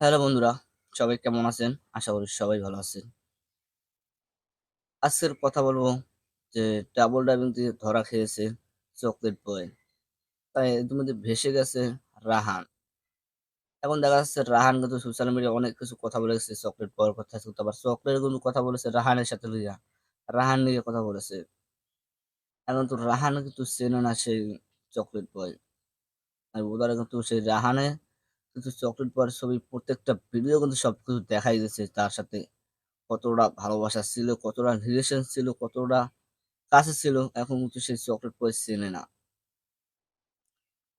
Hello বন্ধুরা, সবাই কেমন আছেন? আশা করি সবাই ভালো আছেন। আজকের কথা বলব যে ডাবল ড্রাইভিং দিয়ে ধরা খেয়েছে চকলেট বয় তাই ইতিমধ্যে ভেসে গেছে রাহান। এখন দেখা যাচ্ছে রাহান কিন্তু সোশ্যাল মিডিয়া অনেক কিছু কথা বলে গেছে চকলেট বয়ের কথা আবার চকলেট কিন্তু কথা বলেছে রাহানের সাথে লিয়া রাহান নিয়ে কথা বলেছে। এখন তো রাহান কিন্তু চেনে না সেই চকলেট বয় আর ওদের কিন্তু সেই রাহানে কিন্তু চকলেট বয়ের ছবি, প্রত্যেকটা ভিডিও কিন্তু সবকিছু দেখাই দিয়েছে। তার সাথে কতটা ভালোবাসা ছিল, কতটা রিলেশন ছিল, কতটা কাছে ছিল, এখন কিন্তু সেই চকলেট বয় চেনে না।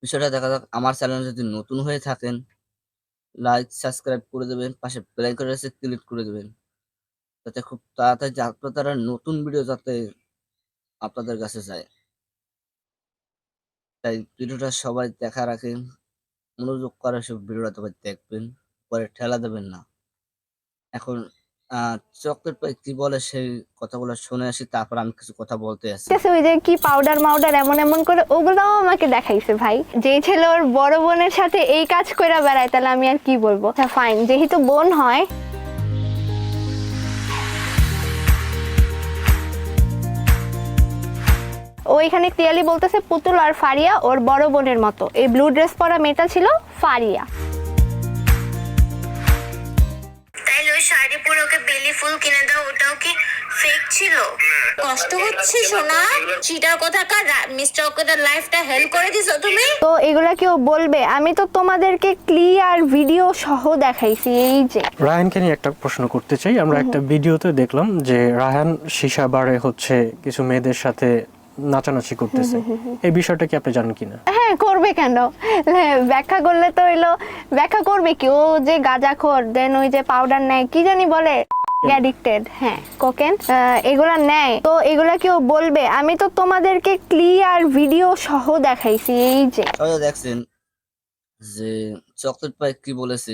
বিষয়টা দেখা যাক, আমার চ্যানেল যদি নতুন হয়ে থাকেন লাইক সাবস্ক্রাইব করে দেবেন, পাশে বেল করে এসে ক্লিক করে দেবেন। যাতে খুব তাড়াতাড়ি আপনারা নতুন ভিডিও যাতে আপনাদের কাছে যায়। তাই ভিডিওটা সবাই দেখা রাখেন। মনোযোগ করে সব ভিডিওটা তবে দেখবেন, পরে ঠেলা দেবেন না। এখন চকলেট পাই কি বলে সেই কথাগুলো শুনে আসি, তারপর আমি কিছু কথা বলতে আসি। ওই যে কি পাউডার মাউডার এমন এমন করে ওগুলোও আমাকে দেখাইছে ভাই। যে ছেলে ওর বড় বোনের সাথে এই কাজ করে বেড়ায়, তাহলে আমি আর কি বলব? আচ্ছা ফাইন যেহেতু বোন হয় ও এখানে ক্লিয়ারলি বলতেছে পুতুল আর ফারিয়া ওর বড় বোনের মতো। এই ব্লু ড্রেস পরা মেয়েটা ছিল ফারিয়া। তাইলে ওই শাড়ি পরে ওকে বেলি ফুল কিনে দাও ওটাও কি ফেক ছিল? কষ্ট হচ্ছে সোনা। চিটার কোথাকার মিস্টার লাইফটা হেল্প করে দিছো তুমি? তো এগুলা কেউ বলবে? আমি তো তোমাদেরকে ক্লিয়ার ভিডিও সহ দেখাইছি এই যে। রায়ানকে নিয়ে একটা প্রশ্ন করতে চাই। আমরা একটা ভিডিওতে দেখলাম যে রায়ান সীসা বারে হচ্ছে কিছু মেয়েদের সাথে নাচানাচি করতেছে এই বিষয়টা কি আপনি জানেন কিনা? হ্যাঁ করবে কেন? হ্যাঁ, ব্যাখ্যা করলে তো হইল ব্যাখ্যা করবে কি? ও যে গাঁজাখোর দেন ওই যে পাউডার নেয় কি জানি বলে? অ্যাডিক্টেড হ্যাঁ কোকেন এগুলা নেয়। তো এগুলা কেউ বলবে? আমি তো তোমাদেরকে ক্লিয়ার ভিডিও সহ দেখাইছি এই যে। দেখছেন যে চকলেট পাই কি বলেছে?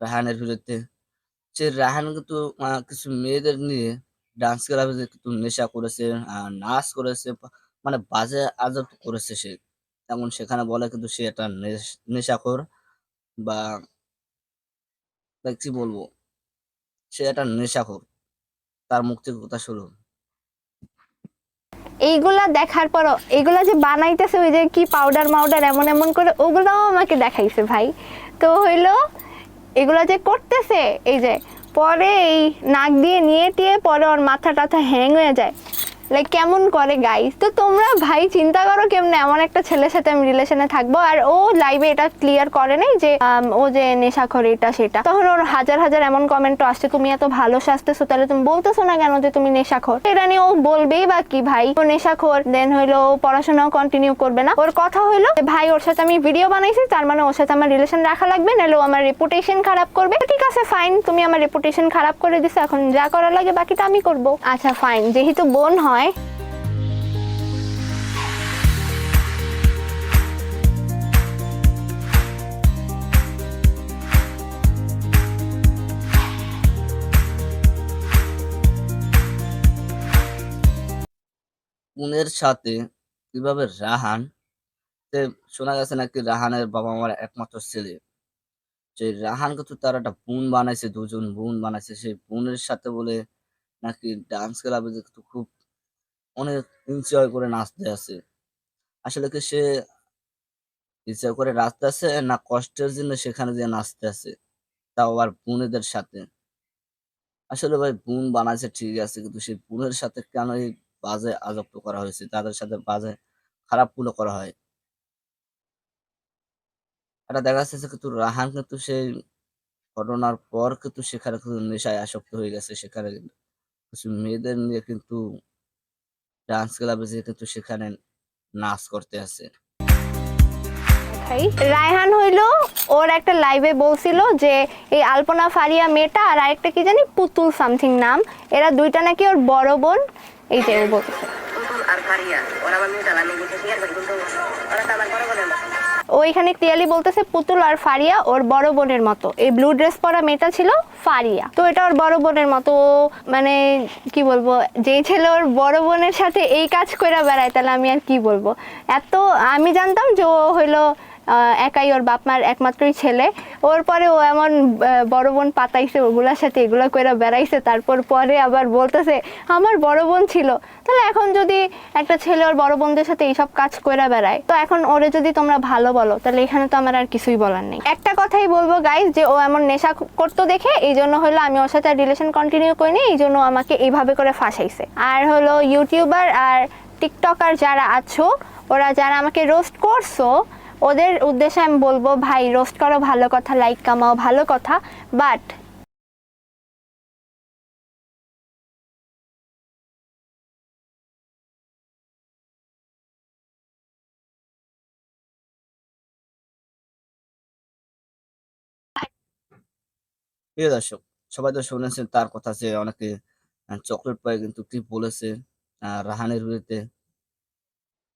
রাহানের বিরুদ্ধে। সে রাহান কিন্তু কিছু মেয়েদের নিয়ে ডান্স ক্লাবে নেশা করেছে নাচ করেছে মানে বাজে আজব করেছে সে। এমন সেখানে বলে কিন্তু সে একটা নেশ- নেশাখোর বা কি বলব? সে একটা নেশাখোর। তার থেকে কথা শুনুন এইগুলা দেখার পরও এগুলা যে বানাইতেছে ওই যে কি পাউডার মাউডার এমন এমন করে, ওগুলাও আমাকে দেখাইছে ভাই। তো হইল এগুলা যে করতেছে, এই যে পরে এই নাক দিয়ে নিয়ে টিয়ে পরে ওর মাথা টাথা হ্যাং হয়ে যায়। লাইক কেমন করে গাইস তো তোমরা ভাই চিন্তা করো কেমনে? এমন একটা ছেলের সাথে আমি রিলেশনে থাকব। আর ও লাইভে এটা ক্লিয়ার করে নাই যে আম, ও যে নেশাখোর এটা সেটা। তখন ওর হাজার হাজার এমন কমেন্টও আসছে তুমি এত ভালো সাজতেছো তাহলে তুমি বলতেছো না কেন যে তুমি নেশাখোর? এটা নিয়ে ও বলবেই বা কি ভাই? ও নেশাখোর দেন হইল ও পড়াশোনাও কন্টিনিউ করবে না। ওর কথা হইল ভাই ওর সাথে আমি ভিডিও বানাইছি তার মানে ওর সাথে আমার রিলেশন রাখা লাগবে নাহলে ও আমার রেপুটেশন খারাপ করবে। ঠিক আছে ফাইন তুমি আমার রেপুটেশন খারাপ করে দিছো এখন যা করা লাগে বাকিটা আমি করব। আচ্ছা ফাইন যেহেতু বোন হয় বোনের সাথে কীভাবে রাহান? শোনা গেছে নাকি রাহানের বাবা মার একমাত্র ছেলে। যে রাহান কিন্তু তার একটা বোন বানাইছে, দুজন বোন বানাইছে। সেই বোনের সাথে বলে নাকি ডান্স ক্লাবে খুব অনেক এনজয় করে নাচতে আছে আসলে কি সে এনজয় করে নাচতে আছে না কষ্টের জন্য সেখানে দিয়ে নাচতে আছে তাও আবার বোনেদের সাথে। আসলে ভাই, বোন বানাইছে ঠিক আছে, কিন্তু সেই বোনের সাথে কেন এই বাজে আজব করা হয়েছে? তাদের সাথে বাজে খারাপগুলো করা হয়। এটা দেখা যাচ্ছে কিন্তু রাহান কিন্তু সেই ঘটনার পর কিন্তু সেখানে কিন্তু নেশায় আসক্ত হয়ে গেছে। সেখানে কিছু মেয়েদের নিয়ে কিন্তু ডান্স ক্লাবে যে কিন্তু সেখানে নাচ করতে আছে। রায়হান হইল ওর একটা লাইভে বলছিল যে এই আলপনা ফারিয়া মেয়েটা আর আরেকটা কি জানি পুতুল সামথিং নাম। এরা দুইটা নাকি ওর বড় বোন। এই যে বলতেছে পুতুল আর ফারিয়া ওরা আমার মেয়েটা আমি কিন্তু ওরা তো আমার বড় বোনের ও ক্লিয়ারলি বলতেছে পুতুল আর ফারিয়া ওর বড় বোনের মতো। এই ব্লু ড্রেস পরা মেয়েটা ছিল ফারিয়া। তো এটা ওর বড় বোনের মতো। মানে কি বলব, যেই ছেলে ওর বড় বোনের সাথে এই কাজ করে বেড়ায়, তাহলে আমি আর কি বলব? এত আমি জানতাম যে ও হইল একাই ওর বাপ মার একমাত্রই ছেলে। ওর পরে ও এমন বড় বোন পাতাইছে ওগুলার সাথে, এগুলো কইরা বেড়াইছে, তারপর পরে আবার বলতেছে, আমার বড় বোন ছিল। তাহলে এখন যদি একটা ছেলে ওর বড় বোনদের সাথে এইসব কাজ কইরা বেড়ায়, তো এখন ওরে যদি তোমরা ভালো বলো, তাহলে এখানে তো আমার আর কিছুই বলার নেই। একটা কথাই বলব গাইজ যে ও এমন নেশা করতো দেখে এই জন্য হলো আমি ওর সাথে রিলেশন কন্টিনিউ করিনি এই জন্য আমাকে এইভাবে করে ফাঁসাইছে। আর হলো ইউটিউবার আর টিকটকার যারা আছো, ওরা যারা আমাকে রোস্ট করছ ওদের উদ্দেশ্যে আমি বলব, ভাই রোস্ট করো, ভালো কথা লাইক কামাও, ভালো কথা। বাট প্রিয় দর্শক, সবাই তো শুনেছেন তার কথা যে অনেকে চকলেট পায় কিন্তু কি বলেছে রাহানের বিরুদ্ধে।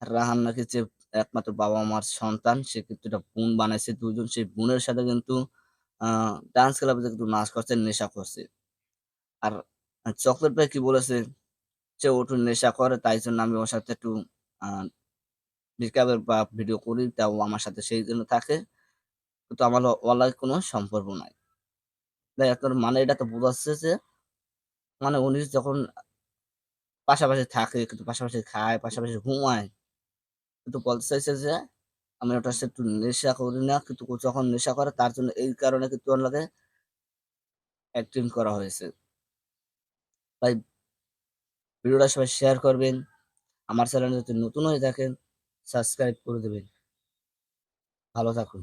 রাহান নাকি যে একমাত্র বাবা মার সন্তান, সে কিন্তু একটা বোন বানাইছে দুজন সেই বোনের সাথে কিন্তু ডান্স ক্লাবে কিন্তু নাচ করছে, নেশা করছে। আর চকলেট ভাই কি বলেছে? যে ও একটু নেশা করে, তাই জন্য আমি ওর সাথে একটু রিকাবের বা ভিডিও করি, তাও আমার সাথে সেই জন্য থাকে। কিন্তু আমার ওয়ালার কোনো সম্পর্ক নাই। তাই আপনার মানে এটা তো বোঝাচ্ছে যে মানে উনি যখন পাশাপাশি থাকে, কিন্তু পাশাপাশি খায়, পাশাপাশি ঘুমায় কিন্তু বলতে চাইছে যে, আমি ওটা একটু নেশা করি না, কিন্তু যখন নেশা করে, তার জন্য এই কারণে কিন্তু ওনাকে অ্যাক্টিং করা হয়েছে। তাই ভিডিওটা সবাই শেয়ার করবেন, আমার চ্যানেল যদি নতুন হয়ে থাকেন সাবস্ক্রাইব করে দেবেন। ভালো থাকুন।